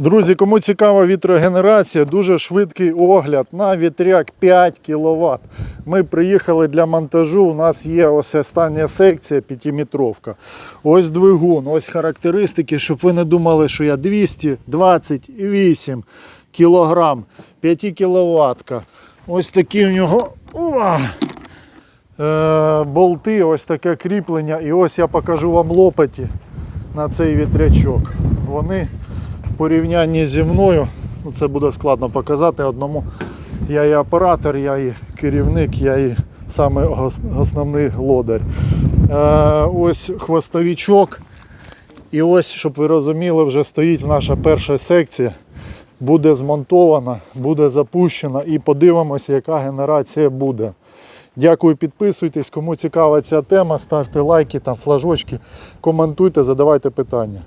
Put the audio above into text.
Друзі, кому цікава вітрогенерація, дуже швидкий огляд на вітряк 5 кВт. Ми приїхали для монтажу. У нас є ось остання секція 5-метровка. Ось двигун, ось характеристики, щоб ви не думали, що я 228 кг, 5 кВт. Ось такі у нього ува, е, болти, ось таке кріплення. І ось я покажу вам лопаті на цей вітрячок. Вони порівнянні зі мною, це буде складно показати одному. Я і оператор, я і керівник, я і саме основний лодар. Е, ось хвостовічок. І ось, щоб ви розуміли, вже стоїть наша перша секція. Буде змонтована, буде запущена і подивимося, яка генерація буде. Дякую, підписуйтесь. Кому цікава ця тема, ставте лайки, там, флажочки, коментуйте, задавайте питання.